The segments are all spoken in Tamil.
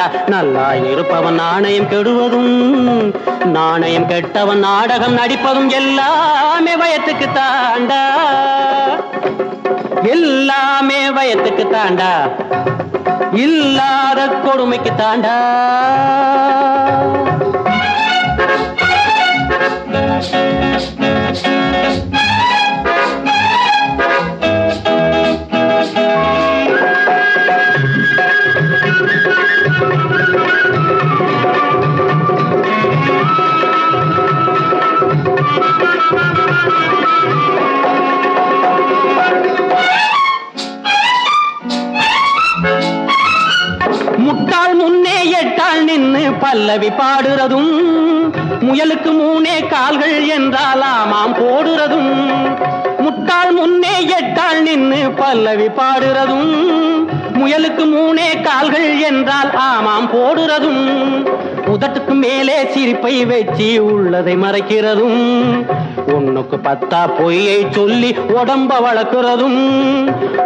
கொடுமைக்கு நல்லா இருப்பவன் நாணயம் கெடுவதும் நாணயம் கெட்டவன் நாடகம் நடிப்பதும் எல்லாமே வயத்துக்கு தாண்டா. எல்லாமே வயத்துக்கு தாண்டா. இல்லாத கொடுமைக்கு தாண்டா. முன்னால் நின்னு பல்லவி பாடுறதும் முயலுக்கு மூணே கால்கள் என்றால் ஆமாம் போடுறதும். முட்டால் முன்னே எட்டால் நின்னு பல்லவி பாடுறதும் முயலுக்கு மூணே கால்கள் என்றால் ஆமாம் போடுறதும். உதட்டுக்கு மேலே சிரிப்பை வச்சு உள்ளதை மறைக்கிறதும். ஒண்ணுக்கு பத்தா பொய்யை சொல்லி உடம்ப வளர்க்கிறதும்.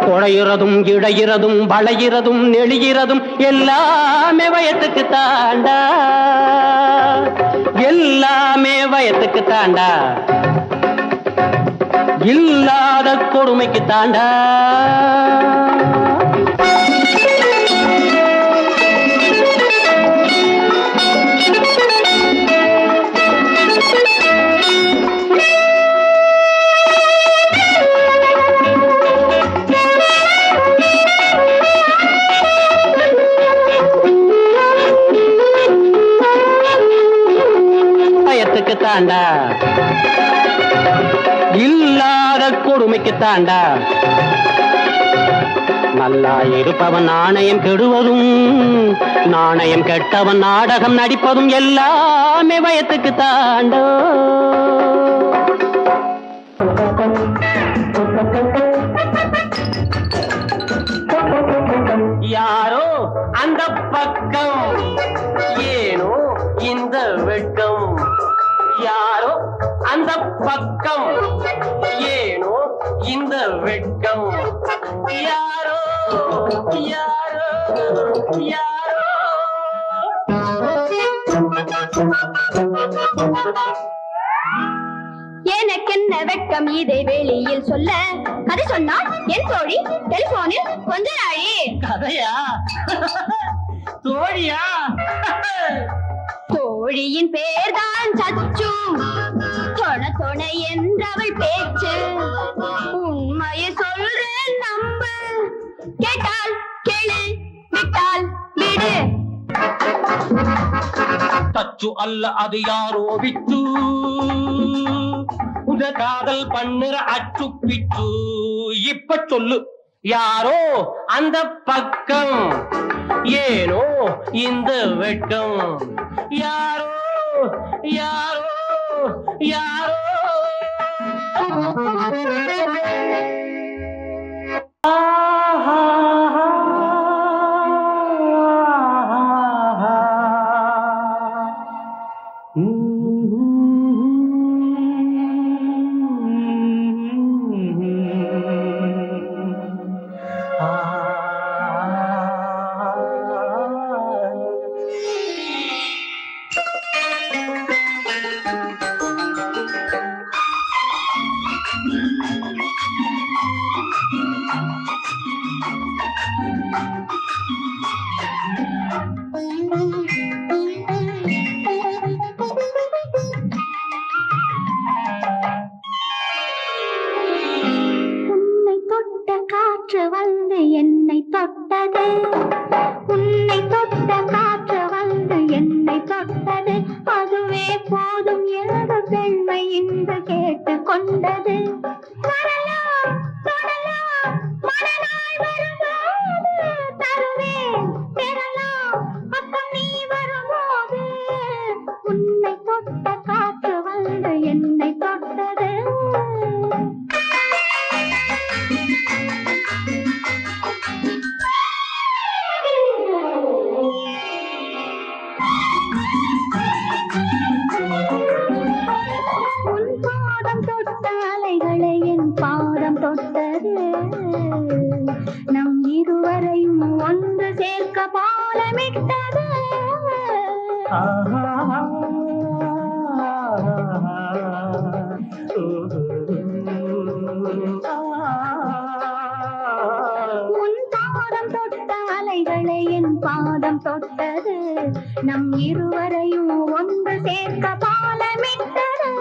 குழையிறதும் இடையிறதும் வளையிறதும் நெளிகிறதும் எல்லாமே வயத்துக்கு தாண்டா. எல்லாமே வயத்துக்கு தாண்டா. இல்லாத கொடுமைக்கு தாண்டா. கொடுமைக்கு நல்லா இருப்பவன் நாணயம் கெடுவதும் நாணயம் கெட்டவன் நாடகம் நடிப்பதும் எல்லாமே வயத்துக்கு தாண்டோ யாரோ அந்த பக்கம் ஏனோ இந்த வெட்கம். யாரோ அந்த பக்கம் ஏனோ இந்த வெட்கம். யாரோ யாரோ யாரோ. எனக்கென்ன வெட்கம் இதை வெளியில் சொல்ல? கதை சொன்னாள் என் தோழி டெலிபோனில் கொஞ்ச நாழி கதையா? தோழியா? தோழியின் பேர்தான் சச்சு தொண தொண என்றவள் பேச்சு. உண்மையை சொல்றேன் நம்பு. கேட்டால் கேளு விட்டால் விடு. தச்சு அல்ல அது யாரோ விட்டு உத காதல் பண்ணுற அச்சு பிச்சு. இப்ப சொல்லு யாரோ அந்த பக்கம். ஏனோ இந்த வெட்கம்? யாரோ யாரோ யாரோ? ஆ. பாதம் தொட்டது. நம் இருவரையும் ஒன்று சேர்க்க பாலமிட்டது.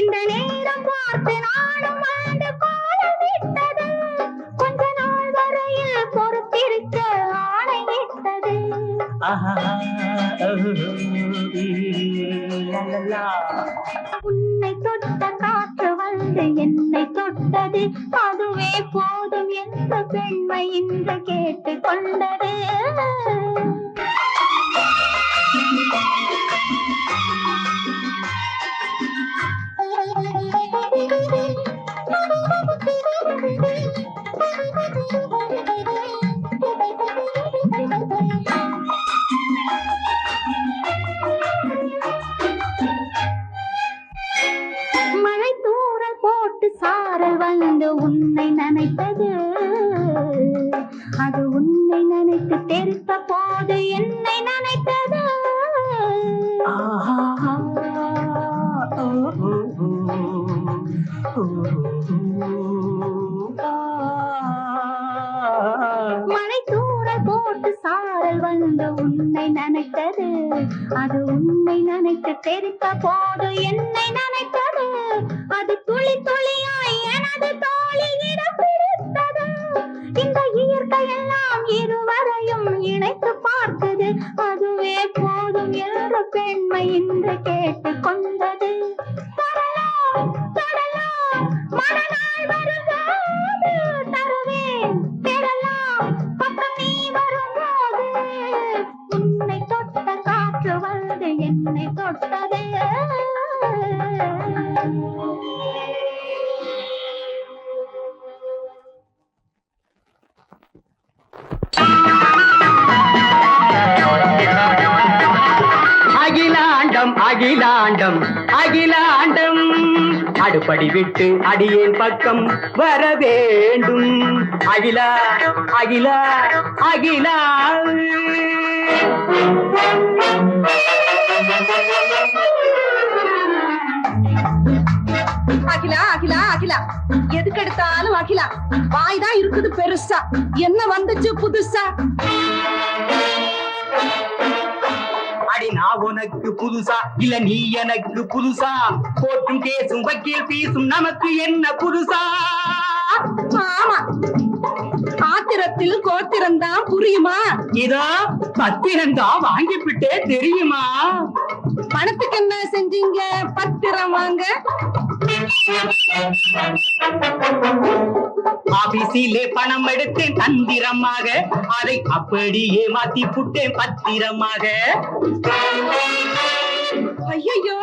இந்த நேரம் பார்த்து நானும் ஆண்டு கோலமிட்டது கொஞ்ச நாள் வரையில் பொறுத்திருக்க ஆணையிட்டது. உன்னை தொட்ட காற்று வந்து என்னை தொட்டது. அதுவே போதும் எந்த பெண்மை இன்று கேட்டு கொண்டது அது உன்னை நினைத்து தெரித்த போது என்னை நினைத்தது? அது துளி துளியாய் எனது தோளில் இடம் பிடித்தது. இந்த இயற்கை எல்லாம் இருவரையும் இணைத்து பார்த்தது. அதுவே போதும் என்ற பெண்மை இன்று கேட்டுக்கொண்டது படி விட்டு அடியேன் பக்கம் வர வேண்டும். அகிலா அகிலா அகிலா. அகிலா அகிலா அகிலா. எதுக்கு எடுத்தாலும் அகிலா. வாய் தான் இருக்குது பெருசா. என்ன வந்துச்சு புதுசா? உனக்கு புதுசா? இல்ல நீ எனக்கு புதுசா? கோர்ட்டும் கேசும் வக்கீல் பீசும் நமக்கு என்ன புதுசா? ஆமா. ஆத்திரத்தில் கோத்திரம் தான் புரியுமா? இதோ பத்திரம் தான் வாங்கிவிட்டே தெரியுமா? பணத்துக்கு என்ன செஞ்சீங்க? பத்திரம் வாங்க. ஆபீஸிலே பணம் எடுத்தேன் தந்திரமாக அதை அப்படியே மாத்தி புட்டேன் பத்திரமாக. ஐயோ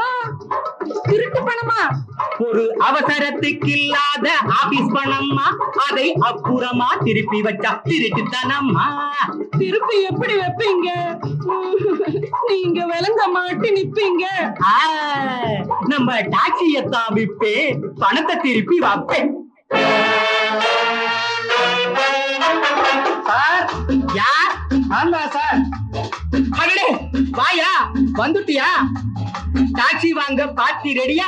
திருட்டு பணமா? ஒரு அவசரத்துக்கு இல்லாத ஆபீஸ் பணம்மா. அதை அப்புறமா திருப்பி வச்சா திருட்டுத்தனம்மா. திருப்பி எப்படி வைப்பீங்க? நீங்க விளங்க மாட்டி நிப்பீங்க. ஆ, நம்ம டாக்ஸியை தான் விப்பேன். பணத்தை திருப்பி வைப்பேன். சார் யார்? ஆமா சார். மகளே வாயா வந்துட்டியா? டாக்ஸி வாங்க பார்ட்டி ரெடியா?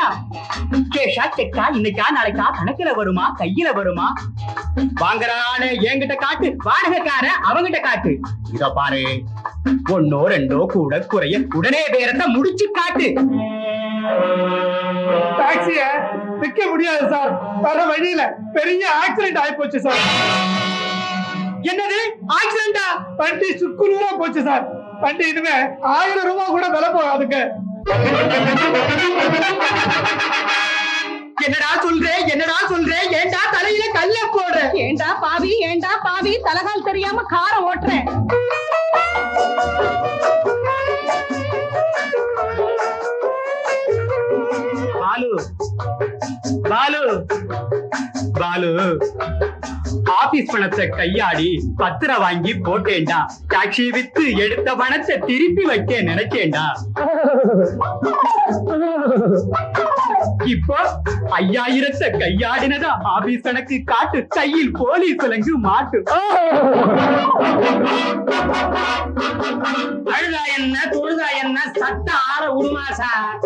கேஷா செக்கா இன்னைக்கா நாளைக்கா கணக்குல வருமா? கையில வருமா? வாங்குறானே என்கிட்ட காட்டு. வாடகைக்கார அவங்கிட்ட காட்டு. இத பாரு. ஒன்னோ ரெண்டோ கூட குறைய உடனே பேரத்தை முடிச்சு காட்டு. டாக்ஸிய விற்க முடியாது சார். வர வழியில பெரிய ஆக்சிடென்ட் ஆகி போச்சு சார். என்னது? ஆக்சிடென்டா வண்டி சுக்குநூறா போச்சு சார். வண்டி இனிமே ஆயிரம் ரூபாய் கூட விலை போகாதுங்க. என்னடா சொல்ற? என்னடா சொல்ற? ஏன்டா தலையில கல்ல போடுற? ஏண்டா பாவி? ஏண்டா பாவி? தலகால் தெரியாம காரை ஓட்டுறேன் பாலு. பாலு. பாலு. ஆபீஸ் பணத்தை கையாடி பத்திரம் வாங்கி போட்டேன்டா. டாக்ஸி வித்து எடுத்த பணத்தை திருப்பி வைக்க நினைச்சேன்டா. இப்போ ஐயாயிரத்தை கையாடினதா ஆபீஸ் கணக்கு காட்டு. கையில் போலீஸ் விலங்கு மாட்டு. அழுதா என்ன தொழுதா என்ன சட்ட ஆற உருமா சார்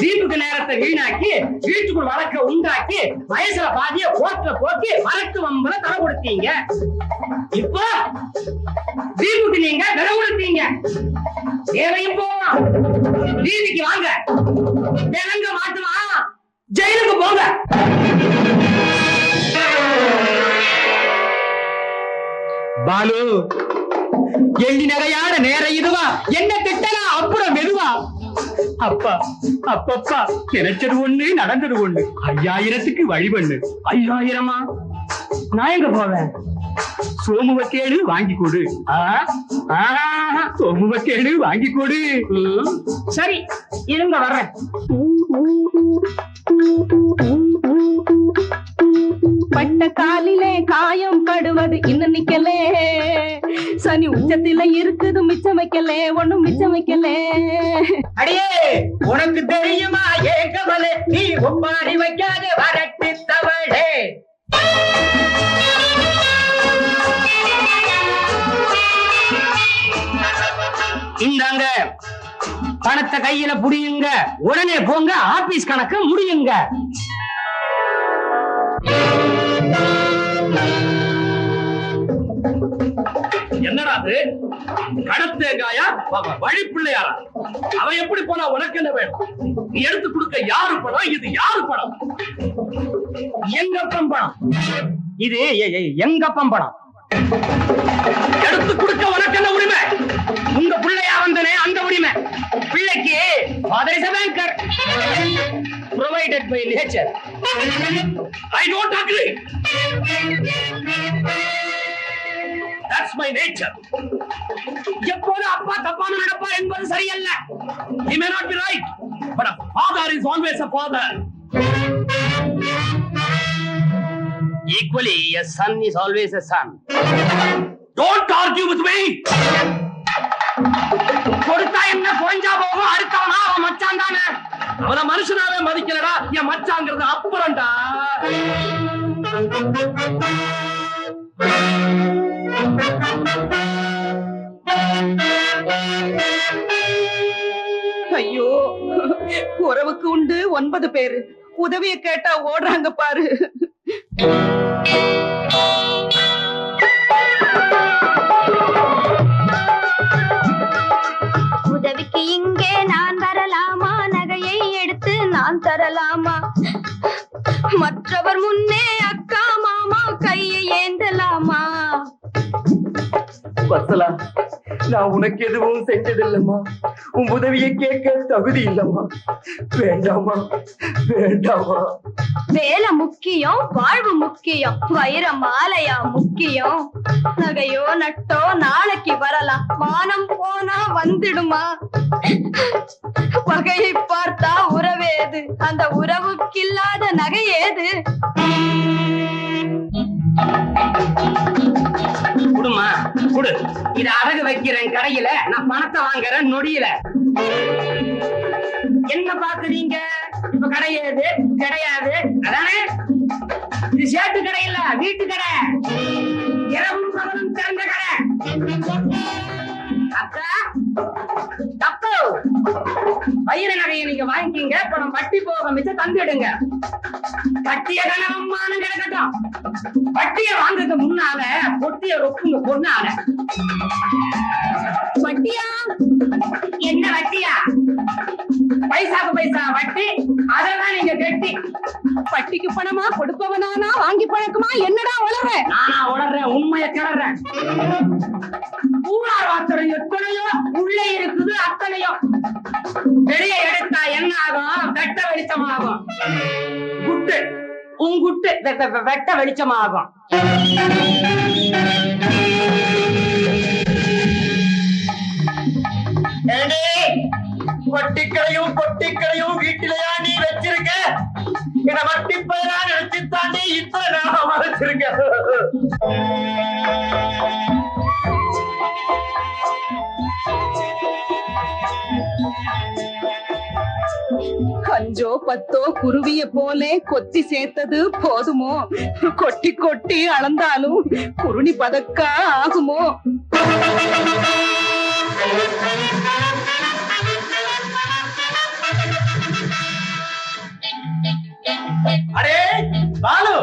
ஜீப்புக்கு நேரத்தை வீணாக்கி வீட்டுக்குள் வழக்க உண்டாக்கி வயசுல பாதிய போட்டுல போக்கி வழக்கு வம்புல தலை கொடுத்தீங்க. இப்போ ஜீப்புக்கு நீங்க விலை கொடுத்தீங்க. தேவையும் போவான் வீதிக்கு வாங்க. ஜனங்க மாட்டுமா? ஜெயிலுக்கு போங்க. பாலு எள்ளி நகையான நேர இதுவா? என்ன திட்டலா? அப்புறம் மெதுவா? அப்பா அப்பப்பா நினைச்சது ஒண்ணு நடந்தது ஒண்ணு. ஐயாயிரத்துக்கு வழி பண்ணு ஐயாயிரமா? நான் எங்க போவேன்? சோமுவ கேடு வாங்கி கொடு. சோமுவ கேடு வாங்கி கொடு. சரி இருங்க வர்றேன். பட்ட காலிலே காயம் படுவது இன்னும் நிக்கலே. சனி உச்சத்தில இருக்குது மிச்சம் வைக்கலே ஒண்ணும் மிச்சம் வைக்கலே. அடியே உனக்கு தெரியுமா ஏன் கவலை? நீ ஒப்பாரி வைக்காத வரட்டு தவளே பணத்தை கையில புடியுங்க. உடனே போங்க ஆபீஸ் கணக்கு முடியுங்க. என்னடா அது? கடத்தேங்காயா வழி பிள்ளையாரா? அவன் எப்படி போனா உனக்கு என்ன வேணும்? நீ எடுத்து கொடுக்க யாரு படம் இது யாரு படம் எங்கப்பம் படம் இது எங்கப்பம் படம் எடுத்து கொடுக்க உனக்கு என்ன உரிமை? உங்க பிள்ளையா வந்தனே அந்த உரிமை. பிள்ளைக்கு father is banker provided by nature I don't agree that's my nature எப்போது அப்பா தப்பான நடப்பார் என்பது சரியல்ல. He may not be right, but a father is always a father. Equally a son is always a son. Don't argue with me கொடுத்தா என்ன குறைஞ்சா போகும்? அடுத்தவனா? அவன் மச்சான் தானே. அவன மனுஷனாவே மதிக்கலடா. என் மச்சாங்கிறது அப்புறம்டா. ஐயோ உறவுக்கு உண்டு ஒன்பது பேரு. உதவிய கேட்டா ஓடுறாங்க பாரு. நான் உனக்கு எதுவும் செஞ்சதில்லம்மா. உன் உதவியை கேட்க தகுதி இல்லம்மா. வேண்டாமா வேண்டாமா வேலை முக்கியம் வாழ்வு முக்கியம் வைர மாலையா முக்கியம். நகையோ நட்டோ நாளைக்கு வரலாம். மானம் போனா வந்துடுமா? வகையை பார்த்தா உறவேது அந்த உறவுக்கில்லாத நகை ஏது? Thank you. இத அடகு வைக்கிறேன் கடையில நான் பணத்தை வாங்குறேன் நொடியில. என்ன பாக்குறீங்க இப்ப கிடையாது கிடையாது. அதானே? இது சேட்டு கடை இல்ல வீட்டு கடை. இரவும் பகலும் திறந்த கடை. அக்கா தப்பு. வயிறு நகையை நீங்க வாங்கிக்கீங்க பணம் வட்டி போக மிச்சம் தந்துடுங்க. கட்டிய கனவம்மானு கிடக்கட்டும். வட்டிய வாங்குறதுக்கு முன்னால பொட்டிய ரொக்குங்க பொண்ணால. வட்டியா? என்ன வட்டியா? பைசாக்கு பைசா வட்டி. அதெல்லாம் நீங்க கட்டி பட்டிக்கு பணமா கொடுப்பவனானா வாங்கி பழக்கமா? என்னடா உளற? நானா உணர்றேன் உண்மையை கிளறேன் ஊழார் வார்த்தை எத்தனையோ உள்ளே இருக்குது அத்தனையோ. வெளியே எடுத்தா என்ன ஆகும் வெட்ட வெளிச்சமாகும். குட்டு. உங்குட்டு வெட்ட வெளிச்சமாகும். பொட்டிக்கடையும் பொட்டிக்கடையும் வீட்டிலையா நீ வச்சிருக்க? இத வட்டி பயிரா நினைச்சு தாண்டி இத்தனை நேரம் மறைச்சிருக்க அஞ்சோ பத்தோ குருவிய போலே கொத்தி சேர்த்தது போதுமோ? கொட்டி கொட்டி அளந்தாலும் குருணி பதக்கா ஆகுமோ? அடே பாலு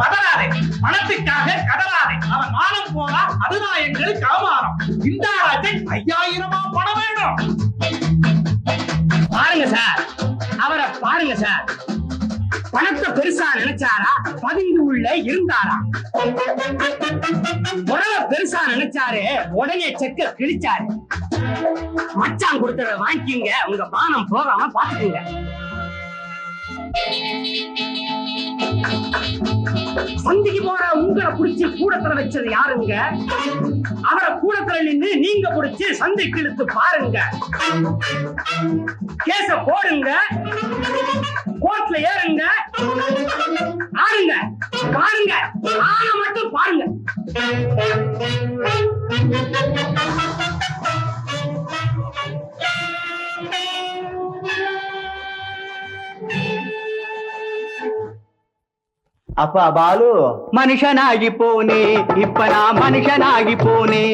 பதறாதே. பணத்துக்காக கதறாதே. அவன் மானம் போனா அதுதான் எங்களுக்கு அவமானம். இந்த ஐயாயிரமா பணம் வேணும் பாருங்க சார். பாருங்க சார். பணத்தை பெருசா நினைச்சாரா? பதிந்து உள்ள இருந்தாரா? உறவை பெருசா நினைச்சாரு. உடனே செக்க கிழிச்சாரு. மச்சான் கொடுத்தத வாங்கிக்கிங்க. உங்க மானம் போகாம பாத்துக்கோங்க சந்திக்கு போற உங்களை புடிச்சு கூடத்துல வச்சது யாருங்க? அவரை கூடத்துல நின்று நீங்க புடிச்சு சந்தைக்கு இழுத்து பாருங்க. கேச போடுங்க. கோர்ட்ல ஏறுங்க. ஆடுங்க. பாருங்க ஆன மட்டும் பாருங்க. அப்பா பாலு மனுஷனாகி போனே இப்ப நான் மனுஷனாகி போனே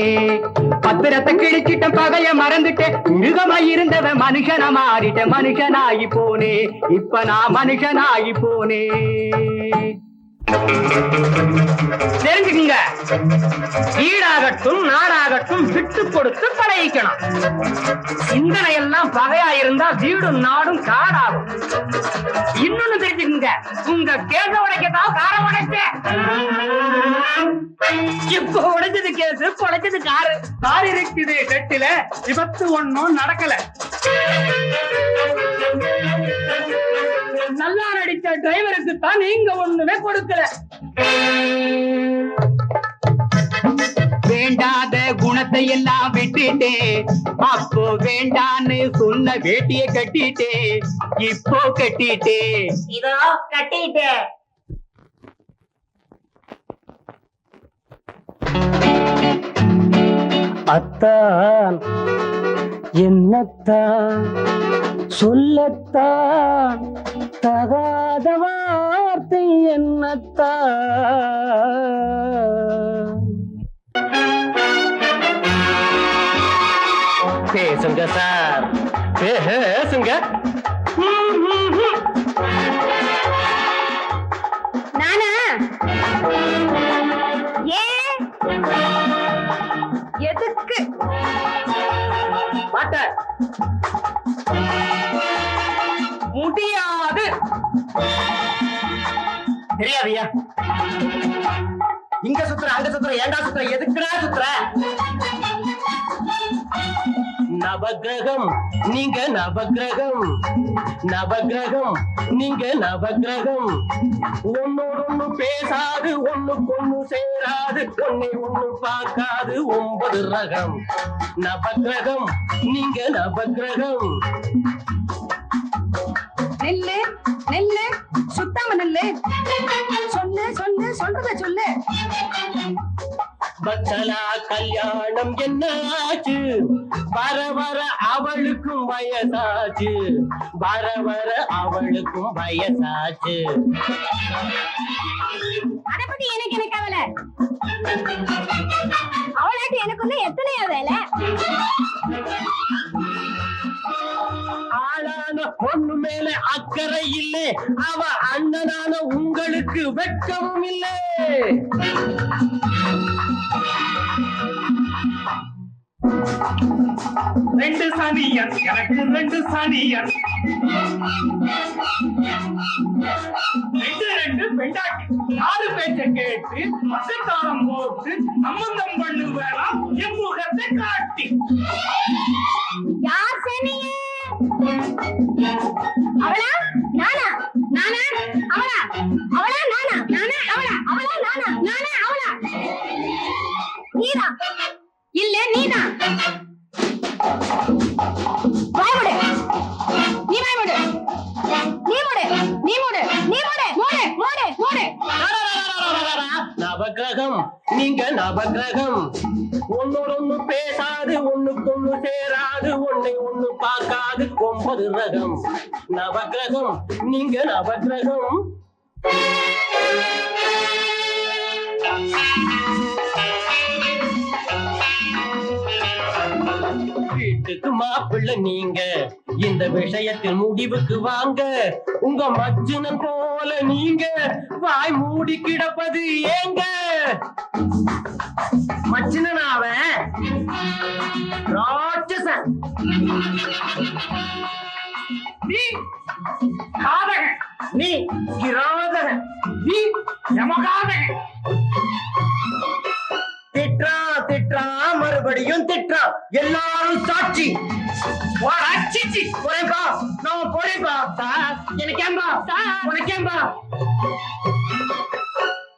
பத்திரத்தை கிழிச்சிட்ட பகைய மறந்துட்டேன் மிருகமா இருந்தவன் மனுஷனா மாறிட்ட மனுஷனாகி போனே இப்ப நான் மனுஷனாகி போனே தெரிஞ்சுக்குங்க வீடாகட்டும் நாடாகட்டும் விட்டு கொடுத்து பழகிக்கணும். சிந்தனை எல்லாம் பகையா இருந்தா வீடும் நாடும் காடாகும். இன்னொன்னு தெரிஞ்சுக்குங்க உங்க கேச உடைக்கதான் காரம் உடைச்சேன். இப்ப உடைச்சது கேசு உடைச்சது காரு. கார் இருக்குது கட்டில விபத்து ஒன்னும் நடக்கல. நல்லா நடிச்ச டிரைவருக்கு தான் நீங்க ஒண்ணுமே கொடுக்கல. வேண்டாத குணத்தை எல்லாம் விட்டுட்டே அப்போ வேண்டான்னு சொன்ன வேட்டிய கட்டிட்டே இப்போ கட்டிட்டே. இதோ கட்டிட்டேன் அத்தான் என்னத்தான் சொல்லத்தான் தகாத வார்த்தை என்னத்தான் பேசுங்க சார். பேசுங்க இங்க சுத்துற அங்க சுத்துற ஏண்டா சுத்துற எதுக்குடா சுத்துற? நவகிரகம் நீங்க நவகிரகம் நவகிரகம் நீங்க நவகிரகம் ஒன்னோடு ஒண்ணு பேசாது ஒண்ணுக்கு ஒண்ணு சேராது ஒன்னை ஒண்ணு பார்க்காது ஒன்பது ரகம். நவகிரகம் நீங்க நவகிரகம் நெல்லு நெல்லு. சுத்தாம நெல்லு. சொல்லு சொல்லு சொல்றத சொல்லு. பத்தலா கல்யாணம் என்னாச்சு வர வர அவளுக்கும் வயசாச்சு. வர வர அவளுக்கும் வயசாச்சு. அத பத்தி எனக்கு என்ன கவலை? அவளாட்டு எனக்குள்ள எத்தனையோ வேலை? அக்கறை இல்லை அவ அண்ணனான உங்களுக்கு வெட்கமும் இல்லை. ரெண்டு சனியன் எனக்கு ரெண்டு சனியன். ரெண்டு ரெண்டு பெண்டாட்டி யாரு பேச்ச கேட்டு பக்கத்தாளம் போட்டு சம்பந்தம் பண்ணு வேணாம் என் முகத்தை காட்டி. யார் சனியே அவளா? நானா? நானா? அவளா? அவளா? நானா? நானா? அவளா? அவளா? நானா? நானா? அவளா? நீதா? இல்ல நீதா? வாய்முடு நீ வாய்முடு நீ மூடு. நீ மூடு. நீ மூடு. மூடு. மூடு. மூடு. நவகிரகம் நீங்க நவகிரகம் ஒன்னோட ஒண்ணு பேசாது ஒண்ணுக்கு ஒண்ணு சேராது ஒன்னை ஒண்ணு பார்க்காது ஒன்பது ரகம். நவகிரகம் நீங்க நவகிரகம். வீட்டுக்கு மாப்பிள்ளை நீங்க இந்த விஷயத்தில் முடிவுக்கு வாங்க. உங்க மஜ்ஜனம் போல நீங்க வாய் மூடி கிடப்பது ஏங்க? மச்சினன் ராட்சசன். நீ காதகன். நீ கிராதகன். நீ யமகாதகன். திட்டுறான் திட்டுறான் மறுபடியும் திட்டுறான் எல்லாரும் சாட்சி. போடா, சீச்சி. போறேன்பா. நான் போறேன்பா. சார் எனக்கு ஏன்பா சார். உனக்கு ஏன்பா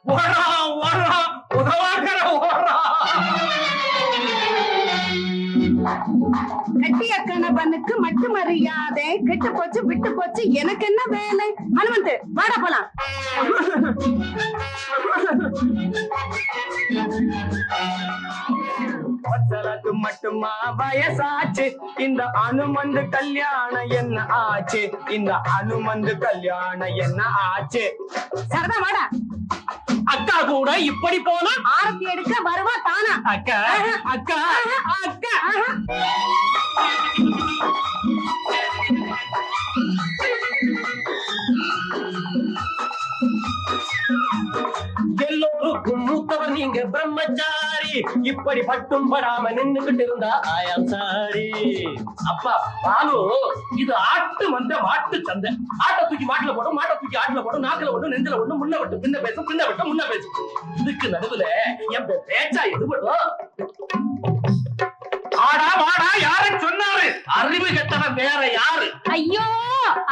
ஓடுறான், ஓடுறான், உதவாக்கற ஓடுறான். கட்டிய அக்கணவனுக்கு மட்டு மரியாதை. கெட்டு போச்சு விட்டு போச்சு எனக்கு என்ன வேலை? ஹனுமந்த் வாடா போலாம். மட்டுமா வயசாச்சு. இந்த அனுமந்து கல்யாணம் என்ன ஆச்சு? இந்த அனுமந்து கல்யாணம் என்ன ஆச்சு? சரதா வாடா. அக்கா கூட இப்படி போனா? ஆரத்தி எடுக்க வருவா தானா? அக்கா அக்கா அக்கா. எல்லோருக்கும் மூத்தவர் நீங்க பிரம்மச்சாரி. இப்படி பட்டும் படாம நின்னுகிட்டு இருந்தா ஆயாம் சாரி அப்பா பாலு இது ஆட்டு வந்த மாட்டு சந்தை. ஆட்டை தூக்கி மாட்டுல போடும் மாட்டை தூக்கி ஆட்டுல போடும் நாக்குல ஒண்ணு நெஞ்சில ஒண்ணு முன்ன விட்டு பின்ன பேசும் பின்ன விட்டு முன்ன பேசும் இதுக்கு நடுவுல என் பேச்சா எதுபடும் ஆடா வாடா யாரு சொன்னாரு? அறிவு கெட்டவன் வேற யாரு? ஐயோ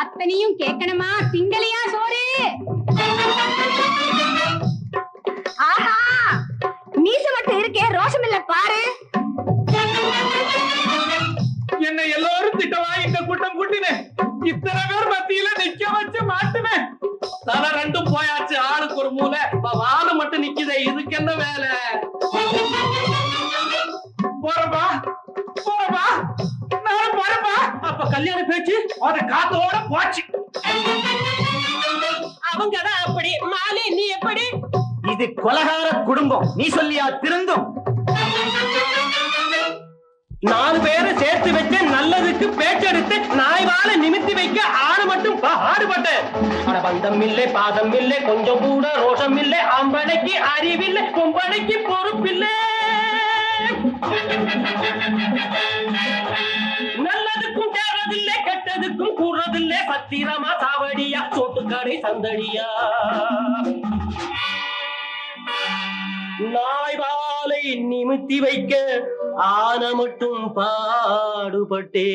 அத்தனையும் கேட்கணுமா? திங்களையா சோறு? ஆஹா! மீச மட்டும் இருக்கே ரோஷம் இல்ல பாரு. என்ன எல்லாரும் திட்டவா? இந்த கூட்டம் கூட்டினேன். இத்தனை பேர் மத்தியில நிக்க வச்சு மாட்டுவேன் தலை ரெண்டும் போயாச்சு ஆளுக்கு ஒரு மூலை வாலு மட்டும் நிக்குதே இதுக்கு என்ன வேலை? போறப்பா போறப்பா. நான் போறப்பா. அப்ப கல்யாண பேச்சு அது காத்தோட போச்சு. அவங்கதான் அப்படி. மாலி நீ எப்படி? இது கொலகார குடும்பம். நீ சொல்லியா திருந்தும்? நாலு பேரை சேர்த்து வச்சு நல்லதுக்கு பேச்செடுத்து நாய்வான நிமித்தி வைக்க ஆறு மட்டும் பாடுபட்டேன் பந்தம் இல்லை பாதம் இல்லை கொஞ்சம் கூட ரோஷம் இல்லை ஆம்பளைக்கு அறிவில்லை பொம்பளைக்கு பொறுப்பில்லை. நல்லதுக்கும் தேவதில்லை கெட்டதுக்கும் கூறதில்லை பத்திரமா சாவடியா சோட்டுக்கடை சந்தடியா. நாய்வாலை நிமித்தி வைக்க ஆன மட்டும் பாடுபட்டே